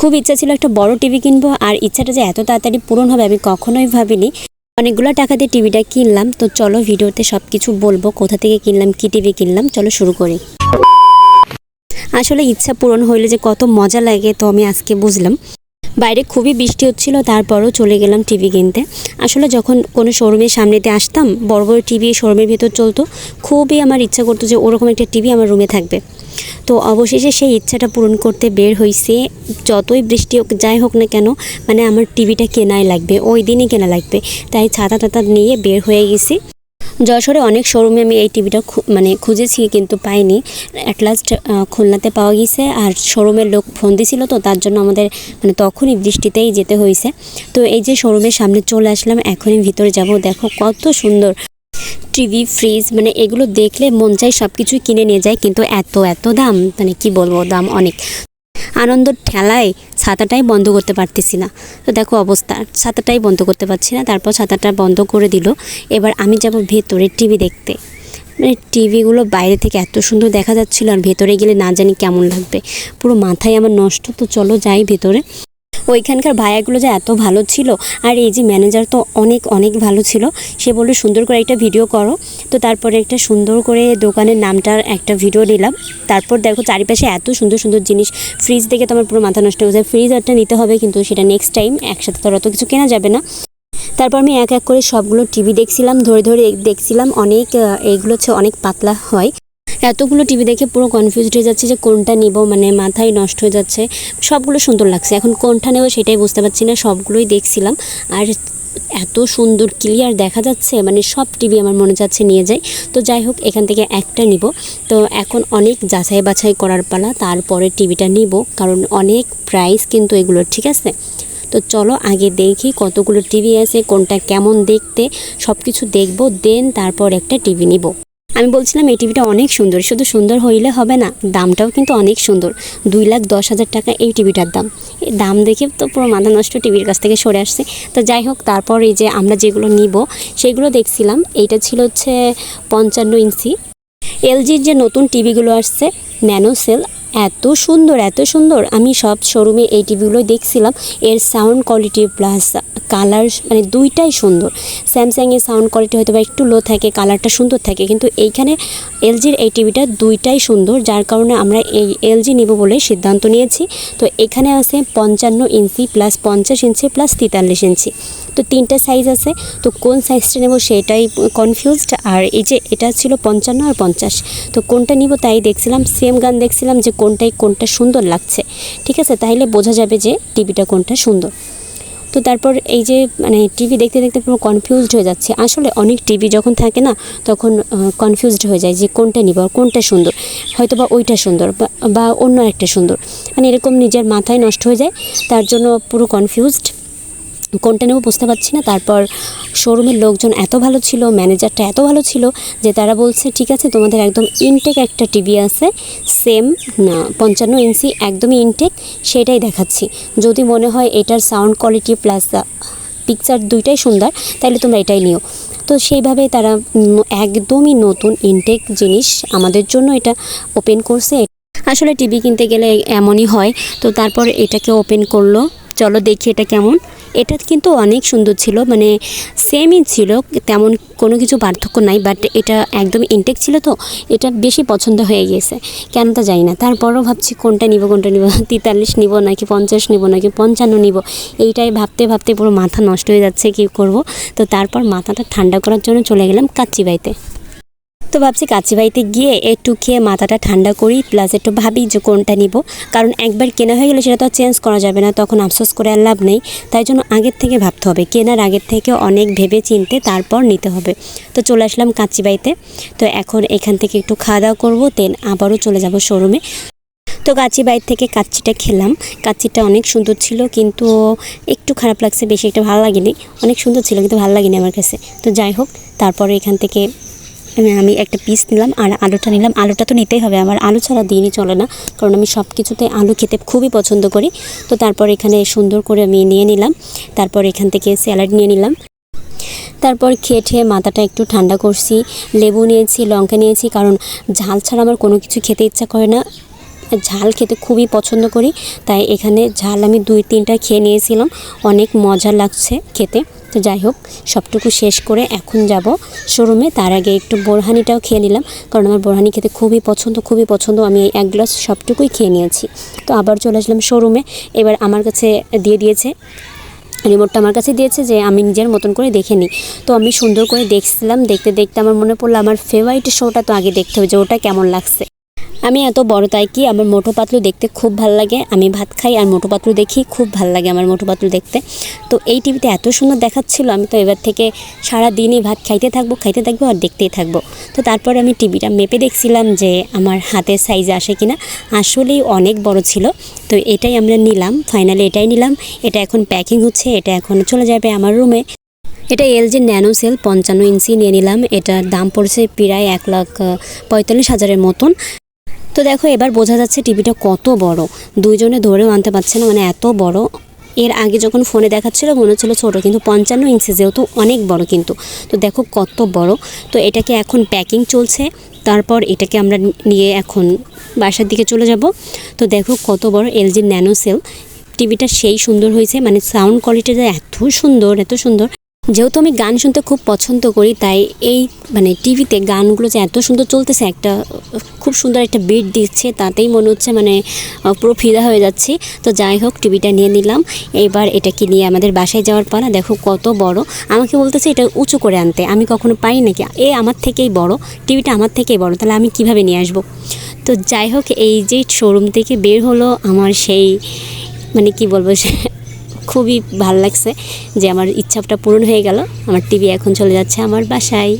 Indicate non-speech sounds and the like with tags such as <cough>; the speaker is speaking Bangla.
খুব ইচ্ছা ছিল একটা বড় টিভি কিনবো, আর ইচ্ছাটা যে এত তাড়াতাড়ি পূরণ হবে আমি কখনোই ভাবিনি। অনেকগুলো টাকা দিয়ে টিভিটা কিনলাম, তো চলো ভিডিওতে সব কিছু বলব, কোথা থেকে কিনলাম, কি টিভি কিনলাম, চলো শুরু করি। আসলে ইচ্ছা পূরণ হইলে যে কত মজা লাগে, তো আমি আজকে বুঝলাম। বাইরে খুবই বৃষ্টি হচ্ছিল, তারপরও চলে গেলাম টিভি কিনতে। আসলে যখন কোনো শোরুমের সামনেতে আসতাম, বড় বড় টিভি শোরুমের ভেতর চলতো, খুবই আমার ইচ্ছা করতো যে ওরকম একটা টিভি আমার রুমে থাকবে। তো অবশেষে সেই ইচ্ছাটা পূরণ করতে বের হয়েছে যতই বৃষ্টি যাই হোক না কেন মানে আমার টিভিটা কেনাই লাগবে, ওই দিনই কেনা লাগবে। তাই ছাতা টাতা নিয়ে বের হয়ে গেছি। যশোরে অনেক শোরুমে আমি এই টিভিটা মানে খুঁজেছি কিন্তু পাইনি। অ্যাট লাস্ট খুলনাতে পাওয়া গেছে আর শোরুমের লোক ফোন দিছিল তো, তার জন্য আমাদের মানে তখনই বৃষ্টিতেই যেতে হয়েছে তো এই যে শোরুমের সামনে চলে আসলাম, এখনই ভিতরে যাব। দেখো কত সুন্দর। টিভি, ফ্রিজ মানে এগুলো দেখলে মন চাই সব কিছুই কিনে নিয়ে যায়, কিন্তু এত এত দাম? মানে কি বলব, দাম অনেক। আনন্দ ঠেলায় ছাতাটাই বন্ধ করতে পারতেছি না। তো দেখো অবস্থা, ছাতাটাই বন্ধ করতে পারছি না, তারপর ছাতাটা বন্ধ করে দিল। এবার আমি যাব ভেতরে টিভি দেখতে। মানে টিভিগুলো বাইরে থেকে এত সুন্দর দেখা যাচ্ছিল, আর ভেতরে গেলে না জানি কেমন লাগবে। পুরো মাথায় আমার নষ্ট, তো চলো যাই ভেতরে। ওইখানকার ভাইয়াগুলো যে এত ভালো ছিল, আর এই যে ম্যানেজার তো অনেক অনেক ভালো ছিল, সে বলল, সুন্দর করে একটা ভিডিও করো। তো তারপরে একটা সুন্দর করে দোকানের নামটার একটা ভিডিও নিলাম। তারপর দেখো চারিপাশে এত সুন্দর সুন্দর জিনিস। ফ্রিজ দেখে তো আমার পুরো মাথা নষ্ট হয়ে যায়। ফ্রিজ একটা নিতে হবে কিন্তু সেটা নেক্সট টাইম একসাথে তো অত কিছু কেনা যাবে না। তারপর আমি এক এক করে সবগুলো টিভি দেখছিলাম, ধরে ধরে দেখছিলাম। অনেক এইগুলো হচ্ছে অনেক পাতলা হয়। এতগুলো টিভি দেখে পুরো কনফিউজড হয়ে যাচ্ছে যে কোনটা নিব মানে মাথায় নষ্ট হয়ে যাচ্ছে। সবগুলো সুন্দর লাগছে। এখন কোনটা নেব সেটাই বুঝতে পারছি না, সবগুলোই দেখছিলাম। আর এত সুন্দর ক্লিয়ার দেখা যাচ্ছে মানে সব টিভি আমার মনে যাচ্ছে নিয়ে যাই। তো যাই হোক, এখান থেকে একটা নিব। তো এখন অনেক যাচাই বাছাই করার পালা, তারপরে টিভিটা নিব, কারণ অনেক প্রাইস কিন্তু এগুলোর, ঠিক আছে? তো চলো আগে দেখি কতগুলো টিভি আছে, কোনটা কেমন দেখতে সব কিছু দেখব দেন তারপর একটা টিভি নিব। আমি বলছিলাম, এই টিভিটা অনেক সুন্দর। শুধু সুন্দর হইলে হবে না, দামটাও কিন্তু অনেক সুন্দর। দুই লাখ দশ হাজার টাকা এই টিভিটার দাম। দাম দেখে তো পুরো মাথা নষ্ট টিভির কাছ থেকে সরে আসছে। তো যাই হোক, তারপর এই যে আমরা যেগুলো নিব, সেগুলো দেখছিলাম। এইটা ছিল হচ্ছে পঞ্চান্ন ইঞ্চি। এলজির যে নতুন টিভিগুলো আসছে, ন্যানো সেল এত সুন্দর এত সুন্দর। আমি সব শোরুমে এই টিভিগুলো দেখছিলাম। এর সাউন্ড কোয়ালিটি প্লাস কালার মানে দুইটাই সুন্দর। স্যামসাংয়ের সাউন্ড কোয়ালিটি হয়তো বা একটু লো থাকে কালারটা সুন্দর থাকে, কিন্তু এইখানে এলজির এই টিভিটা দুইটাই সুন্দর, যার কারণে আমরা এই এলজি নেব বলে সিদ্ধান্ত নিয়েছি। তো এখানে আছে পঞ্চান্ন ইঞ্চি প্লাস পঞ্চাশ ইঞ্চি প্লাস তেতাল্লিশ ইঞ্চি। তো তিনটে সাইজ আছে। তো কোন সাইজটা নেব সেটাই কনফিউজড আর এই যে এটা ছিল পঞ্চান্ন আর পঞ্চাশ। তো কোনটা নিব তাই দেখছিলাম। সেম গান দেখছিলাম যে কোনটাই কোনটা সুন্দর লাগছে, ঠিক আছে? তাহলে বোঝা যাবে যে টিভিটা কোনটা সুন্দর। তো তারপর এই যে মানে টিভি দেখতে দেখতে পুরো কনফিউজড হয়ে যাচ্ছে। আসলে অনেক টিভি যখন থাকে না, তখন কনফিউজড হয়ে যায় যে কোনটা নিব কোনটা সুন্দর। হয়তো বা ওইটা সুন্দর বা- বা অন্য একটা সুন্দর। মানে এরকম নিজের মাথায় নষ্ট হয়ে যায়, তার জন্য পুরো কনফিউজড কোনটা নেব বুঝতে পারছি না। তারপর শোরুমের লোকজন এত ভালো ছিল ম্যানেজারটা এত ভালো ছিল যে তারা বলছে, ঠিক আছে, তোমাদের একদম ইনটেক একটা টিভি আছে সেম পঞ্চান্ন ইঞ্চি একদমই ইনটেক সেটাই দেখাচ্ছি। যদি মনে হয় এটার সাউন্ড কোয়ালিটি প্লাস পিকচার দুইটাই সুন্দর, তাহলে তোমরা এটাই নিও। তো সেইভাবে তারা একদমই নতুন ইনটেক জিনিস আমাদের জন্য এটা ওপেন করছে। আসলে টিভি কিনতে গেলে এমনই হয়। তো তারপর এটাকে ওপেন করল। চলো দেখি এটা কেমন। এটা কিন্তু অনেক সুন্দর ছিল মানে সেমই ছিল, তেমন কোনো কিছু পার্থক্য নাই বাট এটা একদম ইনটেক ছিল তো, এটা বেশি পছন্দ হয়ে গেছে, কেন তা জানি না। তারপরও ভাবছি কোনটা নিব কোনটা নিব, <laughs> তেতাল্লিশ নিব, নাকি পঞ্চাশ নিব, নাকি পঞ্চান্ন নিব, এইটাই ভাবতে ভাবতে পুরো মাথা নষ্ট হয়ে যাচ্ছে, কি করব? তো তারপর মাথাটা ঠান্ডা করার জন্য চলে গেলাম কাচ্চিবাইতে তো ভাবছি কাচিবাইতে গিয়ে একটু খেয়ে মাথাটা ঠান্ডা করি প্লাস একটু ভাবি যে কোনটা নিব। কারণ একবার কেনা হয়ে গেলে সেটা তো চেঞ্জ করা যাবে না, তখন আফসোস করে আর লাভ নেই। তাই জন্য আগের থেকে ভাবতে হবে, কেনার আগের থেকে অনেক ভেবে চিনতে তারপর নিতে হবে। তো চলে আসলাম কাচিবাইতে তো এখন এখান থেকে একটু খাওয়া দাওয়া করব দেন আবারও চলে যাব শোরুমে তো কাচি বাইর থেকে কাচ্চিটা খেলাম। কাচ্চিটা অনেক সুন্দর ছিল, কিন্তু একটু খারাপ লাগছে, বেশি একটা ভালো লাগেনি। অনেক সুন্দর ছিল, কিন্তু ভালো লাগেনি আমার কাছে। তো যাই হোক, তারপরে এখান থেকে আমি একটা পিস নিলাম আর আলুটা নিলাম। আলুটা তো নিতেই হবে, আমার আলু ছাড়া দিনই চলে না, কারণ আমি সব কিছুতে আলু খেতে খুবই পছন্দ করি। তো তারপর এখানে সুন্দর করে আমি নিয়ে নিলাম, তারপর এখান থেকে স্যালাড নিয়ে নিলাম। তারপর খেয়ে ঠেয়ে মাথাটা একটু ঠান্ডা করছি, লেবু নিয়েছি, লঙ্কা নিয়েছি, কারণ ঝাল ছাড়া আমার কোনো কিছু খেতে ইচ্ছা করে না। ঝাল খেতে খুবই পছন্দ করি, তাই এখানে ঝাল আমি দুই তিনটা খেয়ে নিয়েছিলাম, অনেক মজা লাগছে খেতে। তো যাই হোক, সবটুকু শেষ করে এখন যাব শোরুমে। তার আগে একটু বোরহানিটাও খেয়ে নিলাম, কারণ আমার বোরহানি খেতে খুবই পছন্দ খুবই পছন্দ। আমি এক গ্লাস সবটুকুই খেয়ে নিয়েছি। তো আবার চলে আসলাম শোরুমে। এবার আমার কাছে দিয়ে দিয়েছে, রিমোটটা আমার কাছে দিয়েছে যে আমি নিজের মতন করে দেখে নিই। তো আমি সুন্দর করে দেখছিলাম, দেখতে দেখতে আমার মনে পড়ল, আমার ফেভারিট শোটা তো আগে দেখতে হবে যে ওটা কেমন লাগছে। আমি এত বড় তাই কি আমার মোটো পাতলু দেখতে খুব ভালো লাগে। আমি ভাত খাই আর মোটো পাতলু দেখি খুব ভালো লাগে আমার মোটো পাতলু দেখতে। তো এই টিভিতে এত সুন্দর দেখাচ্ছিল, আমি তো এবার থেকে সারা দিনই ভাত খাইতে থাকব খাইতে থাকব আর দেখতেই থাকব। তো তারপর আমি টিভিটা মেপে দেখছিলাম যে আমার হাতের সাইজে আসে কিনা। আসলেই অনেক বড় ছিল। তো এটাই আমরা নিলাম ফাইনালি এটাই নিলাম। এটা এখন প্যাকিং হচ্ছে, এটা এখন চলে যাবে আমার রুমে এটা এলজি ন্যানো সেল পঞ্চান্ন ইঞ্চি নিয়ে নিলাম। এটার দাম পড়ছে প্রায় এক লাখ পঁয়তাল্লিশ হাজারের মতন। তো দেখো, এবার বোঝা যাচ্ছে টিভিটা কত বড়। দুইজনে ধরেও আনতে পারছে না মানে এত বড়। এর আগে যখন ফোনে দেখাচ্ছিল, মনে হচ্ছিল ছোটো, কিন্তু পঞ্চান্ন ইঞ্চি যেহেতু অনেক বড় কিন্তু। তো দেখো কত বড়। তো এটাকে এখন প্যাকিং চলছে। তারপর এটাকে আমরা নিয়ে এখন বাসার দিকে চলে যাব। তো দেখো কত বড় এলজি ন্যানো সেল। টিভিটা সেই সুন্দর হয়েছে মানে সাউন্ড কোয়ালিটিটা এত সুন্দর এত সুন্দর। যেহেতু আমি গান শুনতে খুব পছন্দ করি, তাই এই মানে টিভিতে গানগুলো যে এত সুন্দর চলতেছে, একটা খুব সুন্দর একটা বিট দিচ্ছে, তাতেই মনে হচ্ছে মানে পুরো ফিদা হয়ে যাচ্ছি। তো যাই হোক, টিভিটা নিয়ে নিলাম। এবার এটাকে নিয়ে আমাদের বাসায় যাওয়ার পালা। দেখো কত বড়। আমাকে বলতেছে এটা উঁচু করে আনতে। আমি কখনো পাই নাকি? এ আমার থেকেই বড়। টিভিটা আমার থেকেই বড়। তাহলে আমি কীভাবে নিয়ে আসব? তো যাই হোক, এই যে শোরুম থেকে বের হলো আমার সেই মানে কি বলব খুবই ভালো লাগছে যে আমার ইচ্ছাটা পূরণ হয়ে গেল। আমার টিভি এখন চলে যাচ্ছে আমার বাসায়।